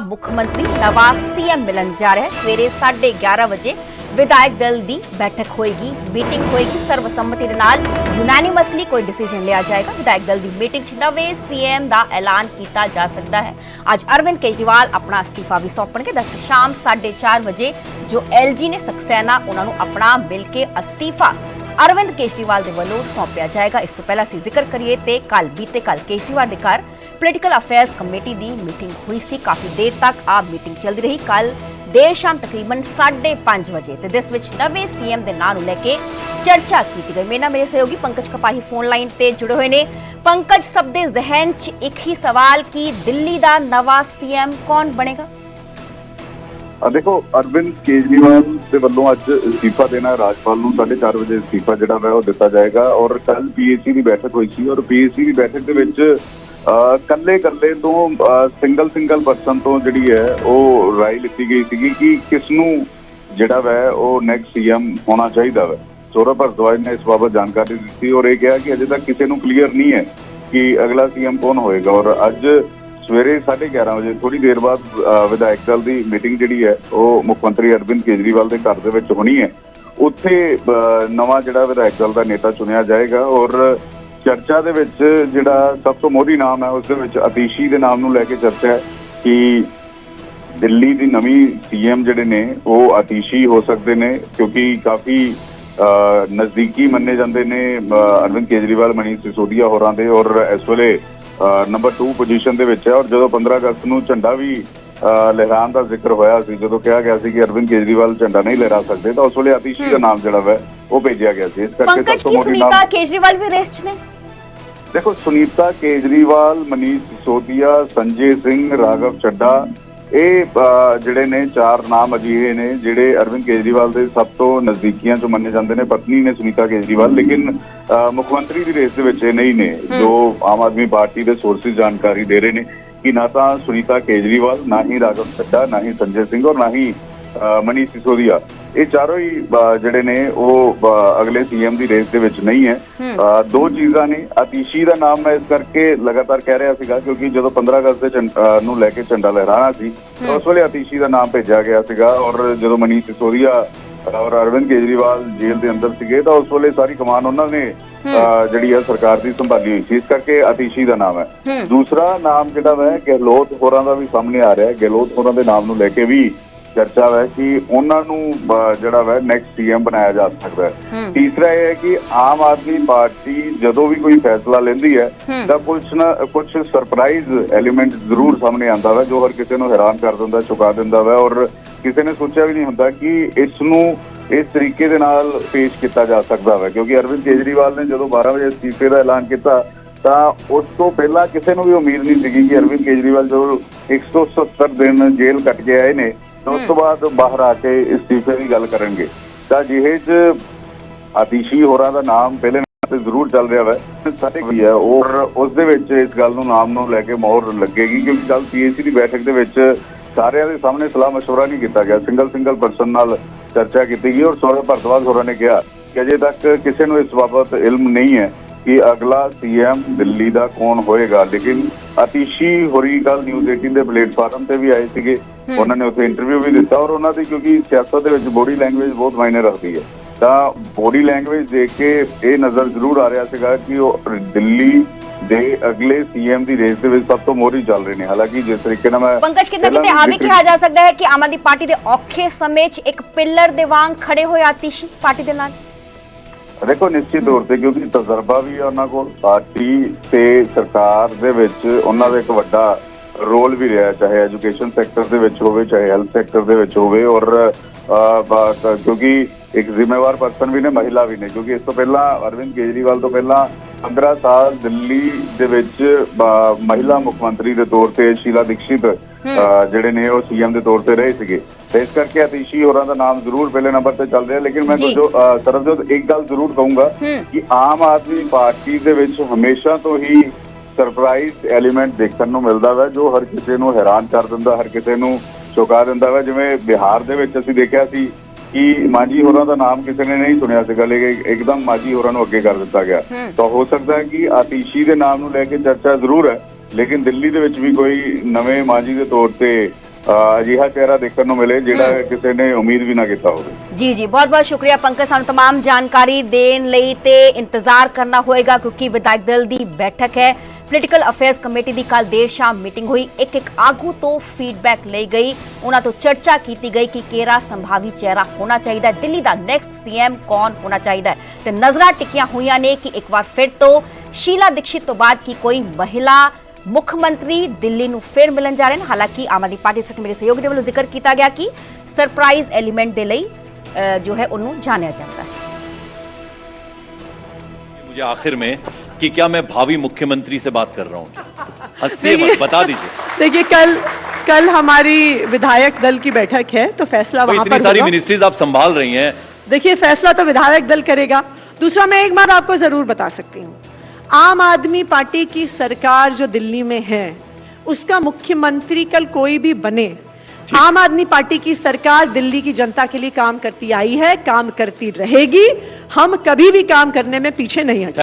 ਮੁੱਖ ਮੰਤਰੀ ਨਵਾਂ ਸੀਐਮ ਮਿਲਣ ਜਾ ਰਿਹਾ ਹੈ। ਸਵੇਰੇ 11:30 ਵਜੇ ਵਿਧਾਇਕ ਦਲ ਦੀ ਬੈਠਕ ਹੋਏਗੀ, ਮੀਟਿੰਗ ਹੋਏਗੀ। ਸਰਵਸੰਮਤੀ ਦੇ ਨਾਲ ਯੂਨੈਨਿਮਸਲੀ ਕੋਈ ਡਿਸੀਜਨ ਲਿਆ ਜਾਏਗਾ। ਵਿਧਾਇਕ ਦਲ ਦੀ ਮੀਟਿੰਗ 'ਚ ਨਵੇਂ ਸੀਐਮ ਦਾ ਐਲਾਨ ਕੀਤਾ ਜਾ ਸਕਦਾ ਹੈ। ਅੱਜ ਅਰਵਿੰਦ ਕੇਜਰੀਵਾਲ ਆਪਣਾ ਅਸਤੀਫਾ ਵੀ ਸੌਂਪਣਗੇ। ਦਸ ਸ਼ਾਮ 4:30 ਵਜੇ ਜੋ ਐਲਜੀ ਨੇ ਸਕਸੈਨਾ, ਉਹਨਾਂ ਨੂੰ ਆਪਣਾ ਮਿਲ ਕੇ ਅਸਤੀਫਾ ਅਰਵਿੰਦ ਕੇਜਰੀਵਾਲ ਦੇ ਵੱਲੋਂ ਸੌਂਪਿਆ ਜਾਏਗਾ। ਇਸ ਤੋਂ ਪਹਿਲਾਂ ਅਸੀਂ ਜ਼ਿਕਰ ਕਰੀਏ ਤੇ ਕੱਲ ਬੀਤੇ ਕੱਲ ਕੇਜਰੀਵਾਲ ਦੇ ਘਰ ਪੋਲੀਟੀਕਲ ਅਫੇਅਰਸ ਕਮੇਟੀ ਦੀ ਮੀਟਿੰਗ ਹੋਈ ਸੀ। ਕਾਫੀ ਦੇਰ ਤੱਕ ਆ ਮੀਟਿੰਗ ਚੱਲਦੀ ਰਹੀ। ਕੱਲ ਦੇਰ ਸ਼ਾਮ ਤਕਰੀਬਨ 5:30 ਵਜੇ ਤੇ ਜਿਸ ਵਿੱਚ ਨਵੇਂ ਸੀਐਮ ਦੇ ਨਾਂ ਨੂੰ ਲੈ ਕੇ ਚਰਚਾ ਕੀਤੀ ਗਈ। ਮੇਰੇ ਮੇਰੇ ਸਹਿਯੋਗੀ ਪੰਕਜ ਕਪਾਹੀ ਫੋਨ ਲਾਈਨ ਤੇ ਜੁੜੇ ਹੋਏ ਨੇ। ਪੰਕਜ, ਸਭ ਦੇ ਜ਼ਿਹਨ 'ਚ ਇੱਕ ਹੀ ਸਵਾਲ ਕਿ ਦਿੱਲੀ ਦਾ ਨਵਾਂ ਸੀਐਮ ਕੌਣ ਬਣੇਗਾ? ਦੇਖੋ, ਅਰਵਿੰਦ ਕੇਜਰੀਵਾਲ ਦੇ ਵੱਲੋਂ ਅੱਜ ਅਸਤੀਫਾ ਦੇਣਾ ਰਾਜਪਾਲ ਨੂੰ 4:30 ਵਜੇ ਅਸਤੀਫਾ ਜਿਹੜਾ ਹੈ ਉਹ ਦਿੱਤਾ ਜਾਏਗਾ। ਔਰ ਕੱਲ ਪੀਏਸੀ ਦੀ ਬੈਠਕ ਹੋਈ ਸੀ। ਔਰ ਪੀਏਸੀ ਦੀ ਬੈਠਕ ਦੇ ਵਿੱਚ ਕੱਲੇ ਕੱਲੇ ਤੋਂ ਸਿੰਗਲ ਸਿੰਗਲ ਪਰਸਨ ਤੋਂ ਜਿਹੜੀ ਹੈ, ਉਹ ਰਾਏ ਲਿੱਤੀ ਗਈ ਸੀਗੀ ਕਿ ਕਿਸ ਨੂੰ ਜਿਹੜਾ ਵੈ, ਉਹ ਨੈਕਸਟ ਸੀਐਮ ਹੋਣਾ ਚਾਹੀਦਾ ਵੈ। ਸੌਰਵ ਭਰਦਵਾਜ ਨੇ ਇਸ ਬਾਬਤ ਜਾਣਕਾਰੀ ਦਿੱਤੀ ਔਰ ਇਹ ਕਿਹਾ ਕਿ ਅਜੇ ਤੱਕ ਕਿਸੇ ਨੂੰ ਕਲੀਅਰ ਨਹੀਂ ਹੈ ਕਿ ਅਗਲਾ ਸੀਐਮ ਕੌਣ ਹੋਏਗਾ ਔਰ ਅੱਜ ਸਵੇਰੇ 11:30 ਵਜੇ ਥੋੜੀ ਦੇਰ ਬਾਅਦ ਵਿਧਾਇਕ ਦਲ ਦੀ ਮੀਟਿੰਗ ਜਿਹੜੀ ਹੈ, ਉਹ ਮੁੱਖ ਮੰਤਰੀ ਅਰਵਿੰਦ ਕੇਜਰੀਵਾਲ ਦੇ ਘਰ ਦੇ ਵਿੱਚ ਹੋਣੀ ਹੈ। ਉੱਥੇ ਨਵਾਂ ਜਿਹੜਾ ਵਿਧਾਇਕ ਦਲ ਦਾ ਨੇਤਾ ਚੁਣਿਆ ਜਾਏਗਾ ਔਰ ਚਰਚਾ ਦੇ ਵਿੱਚ ਜਿਹੜਾ ਸਭ ਤੋਂ ਮੋਹਰੀ ਨਾਮ ਹੈ ਉਸ ਦੇ ਵਿੱਚ ਅਤੀਸ਼ੀ ਦੇ ਨਾਮ ਨੂੰ ਲੈ ਕੇ ਚਰਚਾ ਹੈ ਕਿ ਦਿੱਲੀ ਦੀ ਨਵੀਂ ਸੀਐਮ ਜਿਹੜੇ ਨੇ ਉਹ ਅਤੀਸ਼ੀ ਹੋ ਸਕਦੇ ਨੇ ਕਿਉਂਕਿ ਕਾਫੀ ਨਜ਼ਦੀਕੀ ਮੰਨੇ ਜਾਂਦੇ ਨੇ ਅਰਵਿੰਦ ਕੇਜਰੀਵਾਲ ਮਨੀਸ਼ ਸਿਸੋਦੀਆ ਹੋਰਾਂ ਦੇ ਔਰ ਇਸ ਵੇਲੇ ਨੰਬਰ 2 ਪੋਜੀਸ਼ਨ ਦੇ ਵਿੱਚ ਹੈ ਔਰ ਜਦੋਂ 15 ਅਗਸਤ ਨੂੰ ਝੰਡਾ ਵੀ ਲਹਿਰਾਉਣ ਦਾ ਜ਼ਿਕਰ ਹੋਇਆ ਸੀ ਜਦੋਂ ਕਿਹਾ ਗਿਆ ਸੀ ਕਿ ਅਰਵਿੰਦ ਕੇਜਰੀਵਾਲ ਝੰਡਾ ਨਹੀਂ ਲਹਿਰਾ ਸਕਦੇ ਤਾਂ ਉਸ ਵੇਲੇ ਅਤੀਸ਼ੀ ਦਾ ਨਾਮ ਜਿਹੜਾ ਵਾ ਉਹ ਭੇਜਿਆ ਗਿਆ ਸੀ। ਇਸ ਕਰਕੇ ਸਭ ਤੋਂ ਸੁਨੀਤਾ ਨਾਮ ਕੇਜਰੀਵਾਲ ਵੀ ਰੇਸ 'ਚ ਨੇ? ਦੇਖੋ ਸੁਨੀਤਾ ਕੇਜਰੀਵਾਲ ਮਨੀਸ਼ ਸਿਸੋਦੀਆ ਸੰਜੇ ਸਿੰਘ ਰਾਘਵ ਚੱਡਾ ਇਹ ਜਿਹੜੇ ਨੇ ਚਾਰ ਨਾਮ ਅਜਿਹੇ ਨੇ ਜਿਹੜੇ ਅਰਵਿੰਦ ਕੇਜਰੀਵਾਲ ਦੇ ਸਭ ਤੋਂ ਨਜ਼ਦੀਕੀਆਂ ਚੋਂ ਮੰਨੇ ਜਾਂਦੇ ਨੇ। ਪਤਨੀ ਨੇ ਸੁਨੀਤਾ ਕੇਜਰੀਵਾਲ ਲੇਕਿਨ ਮੁੱਖ ਮੰਤਰੀ ਦੀ ਰੇਸ ਦੇ ਵਿੱਚ ਇਹ ਨਹੀਂ ਨੇ। ਜੋ ਆਮ ਆਦਮੀ ਪਾਰਟੀ ਦੇ ਸੋਰਸਿਸ ਜਾਣਕਾਰੀ ਦੇ ਰਹੇ ਨੇ ਕਿ ਨਾ ਤਾਂ ਸੁਨੀਤਾ ਕੇਜਰੀਵਾਲ ਨਾ ਹੀ ਰਾਘਵ ਚੱਡਾ ਨਾ ਹੀ ਸੰਜੇ ਸਿੰਘ ਔਰ ਨਾ ਹੀ ਮਨੀਸ਼ ਸਿਸੋਦੀਆ। ਇਹ ਚਾਰੋਂ ਹੀ ਜਿਹੜੇ ਨੇ ਉਹ ਅਗਲੇ ਸੀਐਮ ਦੀ ਰੇਸ ਦੇ ਵਿੱਚ ਨਹੀਂ ਹੈ। ਦੋ ਚੀਜ਼ਾਂ ਨੇ। ਅਤੀਸ਼ੀ ਦਾ ਨਾਮ ਮੈਂ ਇਸ ਕਰਕੇ ਲਗਾਤਾਰ ਕਹਿ ਰਿਹਾ ਸੀਗਾ ਕਿਉਂਕਿ ਜਦੋਂ 15 ਅਗਸਤ ਦੇ ਨੂੰ ਲੈ ਕੇ ਝੰਡਾ ਲਹਿਰਾਣਾ ਸੀ ਉਸ ਵੇਲੇ ਅਤੀਸ਼ੀ ਦਾ ਨਾਮ ਭੇਜਿਆ ਗਿਆ ਸੀਗਾ। ਔਰ ਜਦੋਂ ਮਨੀਸ਼ ਸਿਸੋਦੀਆ ਔਰ ਅਰਵਿੰਦ ਕੇਜਰੀਵਾਲ ਜੇਲ੍ਹ ਦੇ ਅੰਦਰ ਸੀਗੇ ਤਾਂ ਉਸ ਵੇਲੇ ਸਾਰੀ ਕਮਾਨ ਉਹਨਾਂ ਨੇ ਜਿਹੜੀ ਹੈ ਸਰਕਾਰ ਦੀ ਸੰਭਾਲੀ ਹੋਈ ਸੀ। ਇਸ ਕਰਕੇ ਅਤੀਸ਼ੀ ਦਾ ਨਾਮ ਹੈ। ਦੂਸਰਾ ਨਾਮ ਜਿਹੜਾ ਹੈ ਗਹਿਲੋਤ ਹੋਰਾਂ ਦਾ ਵੀ ਸਾਹਮਣੇ ਆ ਰਿਹਾ ਹੈ। ਗਹਿਲੋਤ ਹੋਰਾਂ ਦੇ ਨਾਮ ਨੂੰ ਲੈ ਕੇ ਵੀ ਚਰਚਾ ਹੈ ਕਿ ਉਹਨਾਂ ਨੂੰ ਜਿਹੜਾ ਹੈ ਨੈਕਸਟ ਸੀਐਮ ਬਣਾਇਆ ਜਾ ਸਕਦਾ ਹੈ। ਤੀਸਰਾ ਇਹ ਹੈ ਕਿ ਆਮ ਆਦਮੀ ਪਾਰਟੀ ਜਦੋਂ ਵੀ ਕੋਈ ਫੈਸਲਾ ਲੈਂਦੀ ਹੈ ਤਾਂ ਕੁਝ ਨਾ ਕੁਝ ਸਰਪ੍ਰਾਈਜ਼ ਐਲੀਮੈਂਟ ਜ਼ਰੂਰ ਸਾਹਮਣੇ ਆਉਂਦਾ ਹੈ ਜੋ ਹਰ ਕਿਸੇ ਨੂੰ ਹੈਰਾਨ ਕਰ ਦਿੰਦਾ ਚੁਕਾ ਦਿੰਦਾ ਹੈ ਔਰ ਕਿਸੇ ਨੇ ਸੋਚਿਆ ਵੀ ਨਹੀਂ ਹੁੰਦਾ ਕਿ ਇਸ ਨੂੰ ਇਸ ਤਰੀਕੇ ਦੇ ਨਾਲ ਪੇਸ਼ ਕੀਤਾ ਜਾ ਸਕਦਾ ਹੈ ਕਿਉਂਕਿ ਅਰਵਿੰਦ ਕੇਜਰੀਵਾਲ ਨੇ ਜਦੋਂ 12 ਵਜੇ ਅਸਤੀਫੇ ਦਾ ਐਲਾਨ ਕੀਤਾ ਤਾਂ ਉਸ ਤੋਂ ਪਹਿਲਾਂ ਕਿਸੇ ਨੂੰ ਵੀ ਉਮੀਦ ਨਹੀਂ ਸੀਗੀ ਕਿ ਅਰਵਿੰਦ ਕੇਜਰੀਵਾਲ ਜੋ 170 ਦਿਨ ਜੇਲ੍ਹ ਕੱਟ ਕੇ ਆਏ ਨੇ ਉਸ ਤੋਂ ਬਾਅਦ ਬਾਹਰ ਆ ਕੇ ਅਸਤੀਫੇ ਦੀ ਗੱਲ ਕਰਨਗੇ ਤਾਂ ਜਿਹੇ ਚ ਆਤੀਸ਼ੀ ਹੋਰਾਂ ਦਾ ਨਾਮ ਪਹਿਲੇ ਨਾਮ ਤੇ ਜ਼ਰੂਰ ਚੱਲ ਰਿਹਾ ਹੈ ਸਾਡੇ ਵੀ ਹੈ ਔਰ ਉਸ ਦੇ ਵਿੱਚ ਇਸ ਗੱਲ ਨੂੰ ਨਾਮ ਨੂੰ ਲੈ ਕੇ ਮੋਹਰ ਲੱਗੇਗੀ ਕਿਉਂਕਿ ਕੱਲ ਪੀਏਸੀ ਦੀ ਬੈਠਕ ਦੇ ਵਿੱਚ ਸਾਰਿਆਂ ਦੇ ਸਾਹਮਣੇ ਸਲਾਹ مشورہ ਨਹੀਂ ਕੀਤਾ ਗਿਆ ਸਿੰਗਲ ਸਿੰਗਲ ਪਰਸਨ ਨਾਲ ਚਰਚਾ ਕੀਤੀ ਗਈ ਔਰ ਸੌਰਵ ਭਰਦਵਾਜ ਹੋਰਾਂ ਨੇ ਕਿਹਾ ਕਿ ਅਜੇ ਤੱਕ ਕਿਸੇ ਨੂੰ ਇਸ ਬਾਬਤ ਇਲਮ ਨਹੀਂ ਹੈ ਕਿ ਅਗਲਾ ਸੀਐਮ ਦਿੱਲੀ ਦਾ ਕੌਣ ਹੋਏਗਾ? ਲੇਕਿਨ ਅਤੀਸ਼ੀ ਹੋਰੀ ਕੱਲ ਨਿਊਜ਼ 18 ਦੇ ਪਲੇਟਫਾਰਮ ਤੇ ਵੀ ਆਏ ਸੀਗੇ। ਉਹਨਾਂ ਨੇ ਉੱਥੇ ਇੰਟਰਵਿਊ ਵੀ ਦਿੱਤਾ ਔਰ ਉਹਨਾਂ ਦੀ ਕਿਉਂਕਿ ਸਿਆਸਤ ਦੇ ਵਿੱਚ ਬੋਡੀ ਲੈਂਗੁਏਜ ਬਹੁਤ ਮਾਇਨੇ ਰੱਖਦੀ ਹੈ। ਤਾਂ ਬੋਡੀ ਲੈਂਗੁਏਜ ਦੇਖ ਕੇ ਇਹ ਨਜ਼ਰ ਜ਼ਰੂਰ ਆ ਰਿਹਾ ਸੀਗਾ ਕਿ ਉਹ ਦਿੱਲੀ ਦੇ ਅਗਲੇ ਸੀਐਮ ਦੀ ਰੇਸ ਦੇ ਵਿੱਚ ਸਭ ਤੋਂ ਮੋਹਰੀ ਚੱਲ ਰਹੇ ਨੇ। ਹਾਲਾਂਕਿ ਜਿਸ ਤਰੀਕੇ ਨਾਲ ਮੈਂ ਪੰਕਜ ਕਿਤੇ ਕਿਤੇ ਆ ਵੀ ਕਿਹਾ ਜਾ ਸਕਦਾ ਹੈ ਕਿ ਆਮ ਆਦਮੀ ਪਾਰਟੀ ਦੇ ਔਖੇ ਸਮੇਂ 'ਚ ਇੱਕ ਪਿੱਲਰ ਦੇ ਵਾਂਗ ਖੜੇ ਹੋਏ ਆਤਿਸ਼ੀ ਪਾਰਟੀ ਦੇ ਨਾਲ? ਦੇਖੋ ਨਿਸ਼ਚਿਤ ਤੌਰ ਤੇ ਕਿਉਂਕਿ ਤਜਰਬਾ ਵੀ ਉਹਨਾਂ ਕੋਲ ਪਾਰਟੀ ਤੇ ਸਰਕਾਰ ਦੇ ਵਿੱਚ ਉਹਨਾਂ ਦਾ ਇੱਕ ਵੱਡਾ ਰੋਲ ਵੀ ਰਿਹਾ ਚਾਹੇ ਐਜੂਕੇਸ਼ਨ ਸੈਕਟਰ ਦੇ ਵਿੱਚ ਹੋਵੇ ਚਾਹੇ ਹੈਲਥ ਸੈਕਟਰ ਦੇ ਵਿੱਚ ਹੋਵੇ ਔਰ ਕਿਉਂਕਿ ਇੱਕ ਜ਼ਿੰਮੇਵਾਰ ਪਰਸਨ ਵੀ ਨੇ ਮਹਿਲਾ ਵੀ ਨੇ ਕਿਉਂਕਿ ਇਸ ਤੋਂ ਪਹਿਲਾਂ ਅਰਵਿੰਦ ਕੇਜਰੀਵਾਲ ਤੋਂ ਪਹਿਲਾਂ 15 ਸਾਲ ਦਿੱਲੀ ਦੇ ਵਿੱਚ ਮਹਿਲਾ ਮੁੱਖ ਮੰਤਰੀ ਦੇ ਤੌਰ ਤੇ ਸ਼ੀਲਾ ਦੀਕਸ਼ਿਤ ਜਿਹੜੇ ਨੇ ਉਹ ਸੀਐਮ ਦੇ ਤੌਰ ਤੇ ਰਹੇ ਸੀਗੇ। ਇਸ ਕਰਕੇ ਅਤੀਸ਼ੀ ਹੋਰਾਂ ਦਾ ਨਾਮ ਜ਼ਰੂਰ ਪਹਿਲੇ ਨੰਬਰ ਤੇ ਚੱਲ ਰਿਹਾ ਲੇਕਿਨ ਮੈਂ ਜੀ। ਸਰਬਜੋਤ ਇੱਕ ਗੱਲ ਜ਼ਰੂਰ ਕਹੂੰਗਾ ਕਿ ਆਮ ਆਦਮੀ ਪਾਰਟੀ ਦੇ ਵਿੱਚ ਹਮੇਸ਼ਾ ਤੋਂ ਹੀ ਸਰਪ੍ਰਾਈਜ਼ ਐਲੀਮੈਂਟ ਦੇਖਣ ਨੂੰ ਮਿਲਦਾ ਹੈ ਜੋ ਹਰ ਕਿਸੇ ਨੂੰ ਹੈਰਾਨ ਕਰ ਦਿੰਦਾ ਹਰ ਕਿਸੇ ਨੂੰ ਚੁਕਾ ਦਿੰਦਾ ਹੈ ਜਿਵੇਂ ਬਿਹਾਰ ਦੇ ਵਿੱਚ ਅਸੀਂ ਦੇਖਿਆ ਸੀ ਕਿ ਮਾਜੀ ਹੋਰਾਂ ਦਾ ਨਾਮ ਕਿਸੇ ਨੇ ਨਹੀਂ ਸੁਣਿਆ ਸੀਗਾ ਲੇਕਿਨ ਇੱਕਦਮ ਮਾਜੀ ਹੋਰਾਂ ਨੂੰ ਅੱਗੇ ਕਰ ਦਿੱਤਾ ਗਿਆ। ਤਾਂ ਹੋ ਸਕਦਾ ਹੈ ਕਿ ਆਤੀਸ਼ੀ ਦੇ ਨਾਮ ਨੂੰ ਲੈ ਕੇ ਚਰਚਾ ਜ਼ਰੂਰ ਹੈ ਲੇਕਿਨ ਦਿੱਲੀ ਦੇ ਵਿੱਚ ਵੀ ਕੋਈ ਨਵੇਂ ਮਾਜੀ ਦੇ ਤੌਰ ਤੇ ਅਜਿਹਾ ਚਿਹਰਾ ਦੇਖਣ ਨੂੰ ਮਿਲੇ ਜਿਹੜਾ ਕਿਸੇ ਨੇ ਉਮੀਦ ਵੀ ਨਾ ਕੀਤਾ ਹੋਵੇ ਜੀ ਜੀ ਬਹੁਤ ਬਹੁਤ ਸ਼ੁਕਰੀਆ ਪੰਕਜ ਸਾਨੂੰ तमाम ਜਾਣਕਾਰੀ ਦੇਣ ਲਈ ਤੇ ਇੰਤਜ਼ਾਰ ਕਰਨਾ ਹੋਏਗਾ ਕਿਉਂਕਿ ਵਿਧਾਇਕ ਦਲ ਦੀ ਬੈਠਕ ਹੈ ਪੋਲੀਟੀਕਲ ਅਫੇਅਰਸ ਕਮੇਟੀ ਦੀ ਕੱਲ ਦੇਰ ਸ਼ਾਮ ਮੀਟਿੰਗ ਹੋਈ ਇੱਕ ਇੱਕ ਆਗੂ ਤੋਂ ਫੀਡਬੈਕ ਲਈ ਗਈ ਉਹਨਾਂ ਤੋਂ ਚਰਚਾ ਕੀਤੀ ਗਈ ਕਿ ਕਿਹੜਾ ਸੰਭਾਵੀ ਚਿਹਰਾ ਹੋਣਾ ਚਾਹੀਦਾ ਹੈ ਦਿੱਲੀ ਦਾ ਨੈਕਸਟ ਸੀਐਮ ਕੌਣ ਹੋਣਾ ਚਾਹੀਦਾ ਹੈ ਤੇ ਨਜ਼ਰਾਂ ਟਿਕੀਆਂ ਹੋਈਆਂ ਨੇ ਕਿ ਇੱਕ ਵਾਰ ਫਿਰ ਤੋਂ ਸ਼ੀਲਾ ਦੀਕਸ਼ਿਤ ਤੋਂ ਬਾਅਦ ਕੀ ਕੋਈ ਮਹਿਲਾ ਮੁੱਖ ਮੰਤਰੀ ਦਿੱਲੀ ਨੂੰ ਫਿਰ ਮਿਲਣ ਜਾ ਰਹੇ ਨੇ ਹਾਲਾਂਕਿ ਆਮ ਆਦਮੀ ਪਾਰਟੀ ਸਖਤ ਮੇਰੇ ਸਹਿਯੋਗ ਦੇ ਵੱਲੋਂ ਜ਼ਿਕਰ ਕੀਤਾ ਗਿਆ ਕਿ ਸਰਪ੍ਰਾਈਜ਼ ਐਲੀਮੈਂਟ ਦੇ ਲਈ ਅ, ਜੋ ਹੈ ਉਹਨੂੰ ਜਾਣਿਆ ਜਾਂਦਾ ਹੈ मुझे आखिर में कि क्या मैं भावी मुख्यमंत्री से बात कर रहा हूँ हंसिए देखिए- मत बता दीजिए देखिए कल कल हमारी विधायक दल की बैठक है तो फैसला तो वहां इतनी पर सारी होगा। मिनिस्ट्रीज आप संभाल रही हैं देखिए फैसला तो विधायक दल करेगा दूसरा मैं एक बात आपको जरूर बता सकती हूँ आम आदमी पार्टी की सरकार जो दिल्ली में है उसका मुख्यमंत्री कल कोई भी बने आम आदमी पार्टी की सरकार दिल्ली की जनता के लिए काम करती आई है काम करती रहेगी हम कभी भी काम करने में पीछे नहीं हटेंगे